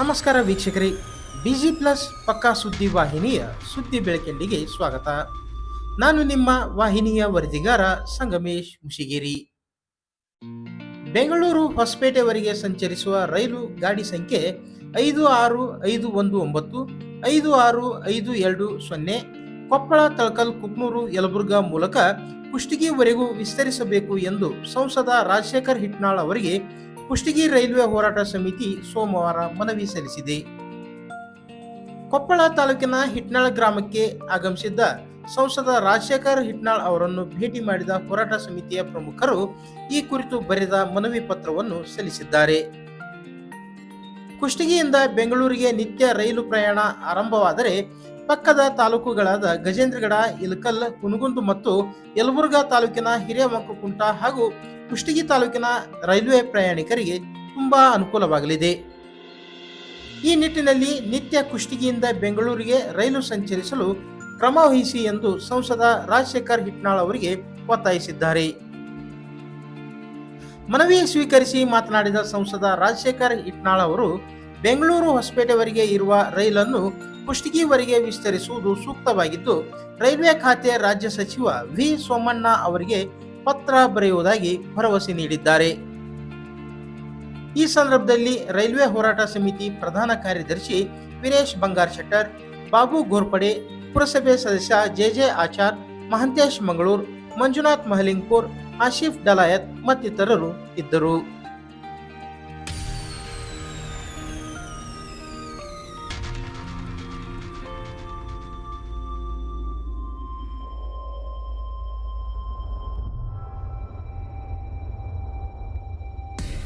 ನಮಸ್ಕಾರ ವೀಕ್ಷಕರೇ, busy plus ಪಕ್ಕಾ ಸುದ್ದಿ ವಾಹಿನಿಯ ಸುದ್ದಿ ಬೆಳಕಿಗೆ ಸ್ವಾಗತ. ನಾನು ನಿಮ್ಮ ವಾಹಿನಿಯ ವರದಿಗಾರ ಸಂಗಮೇಶ್ ಮುಷಿಗೇರಿ. ಬೆಂಗಳೂರು ಹೊಸಪೇಟೆವರೆಗೆ ಸಂಚರಿಸುವ ರೈಲು ಗಾಡಿ ಸಂಖ್ಯೆ ಐದು ಆರು ಐದು ಒಂದು ಒಂಬತ್ತು, ಐದು ಆರು ಐದು ಎರಡು ಸೊನ್ನೆ, ಕೊಪ್ಪಳ, ತಳಕಲ್, ಕುಕ್ನೂರು, ಯಲಬುರ್ಗಾ ಮೂಲಕ ಕುಷ್ಟಗಿವರೆಗೂ ವಿಸ್ತರಿಸಬೇಕು ಎಂದು ಸಂಸದ ರಾಜಶೇಖರ್ ಹಿಟ್ನಾಳ್ ಅವರಿಗೆ ಕುಷ್ಟಗಿ ರೈಲ್ವೆ ಹೋರಾಟ ಸಮಿತಿ ಸೋಮವಾರ ಮನವಿ ಸಲ್ಲಿಸಿದೆ. ಕೊಪ್ಪಳ ತಾಲೂಕಿನ ಹಿಟ್ನಾಳ್ ಗ್ರಾಮಕ್ಕೆ ಆಗಮಿಸಿದ್ದ ಸಂಸದ ರಾಜಶೇಖರ್ ಹಿಟ್ನಾಳ್ ಅವರನ್ನು ಭೇಟಿ ಮಾಡಿದ ಹೋರಾಟ ಸಮಿತಿಯ ಪ್ರಮುಖರು ಈ ಕುರಿತು ಬರೆದ ಮನವಿ ಪತ್ರವನ್ನು ಸಲ್ಲಿಸಿದ್ದಾರೆ. ಕುಷ್ಟಗಿಯಿಂದ ಬೆಂಗಳೂರಿಗೆ ನಿತ್ಯ ರೈಲು ಪ್ರಯಾಣ ಆರಂಭವಾದರೆ ಪಕ್ಕದ ತಾಲೂಕುಗಳಾದ ಗಜೇಂದ್ರಗಡ, ಇಲಕಲ್ ಕುನಗುಂದು ಮತ್ತು ಯಲಬುರ್ಗಾ ತಾಲೂಕಿನ ಹಿರೇಮಕ್ಕುಂಟ ಹಾಗೂ ಕುಷ್ಟಗಿ ತಾಲೂಕಿನ ರೈಲ್ವೆ ಪ್ರಯಾಣಿಕರಿಗೆ ತುಂಬಾ ಅನುಕೂಲವಾಗಲಿದೆ. ಈ ನಿಟ್ಟಿನಲ್ಲಿ ನಿತ್ಯ ಕುಷ್ಟಗಿಯಿಂದ ಬೆಂಗಳೂರಿಗೆ ರೈಲು ಸಂಚರಿಸಲು ಕ್ರಮ ವಹಿಸಿ ಎಂದು ಸಂಸದ ರಾಜಶೇಖರ್ ಹಿಟ್ನಾಳ್ ಅವರಿಗೆ ಒತ್ತಾಯಿಸಿದ್ದಾರೆ. ಮನವಿ ಸ್ವೀಕರಿಸಿ ಮಾತನಾಡಿದ ಸಂಸದ ರಾಜಶೇಖರ್ ಹಿಟ್ನಾಳ್ ಅವರು, ಬೆಂಗಳೂರು ಹೊಸಪೇಟೆವರೆಗೆ ಇರುವ ರೈಲನ್ನು ಕುಷ್ಟಗಿವರೆಗೆ ವಿಸ್ತರಿಸುವುದು ಸೂಕ್ತವಾಗಿದ್ದು, ರೈಲ್ವೆ ಖಾತೆ ರಾಜ್ಯ ಸಚಿವ ವಿ. ಸೋಮಣ್ಣ ಅವರಿಗೆ ಪತ್ರ ಬರೆಯುವುದಾಗಿ ಭರವಸೆ ನೀಡಿದ್ದಾರೆ. ಈ ಸಂದರ್ಭದಲ್ಲಿ ರೈಲ್ವೆ ಹೋರಾಟ ಸಮಿತಿ ಪ್ರಧಾನ ಕಾರ್ಯದರ್ಶಿ ವೀರೇಶ್ ಬಂಗಾರ್ ಶೆಟ್ಟರ್, ಬಾಬು ಗೋರ್ಪಡೆ, ಪುರಸಭೆ ಸದಸ್ಯ ಜೆ ಜೆ ಆಚಾರ್, ಮಹಂತೇಶ್ ಮಂಗಳೂರ್, ಮಂಜುನಾಥ್ ಮಹಲಿಂಗ್ಪುರ್, ಆಶಿಫ್ ಡಲಾಯತ್ ಮತ್ತಿತರರು ಇದ್ದರು.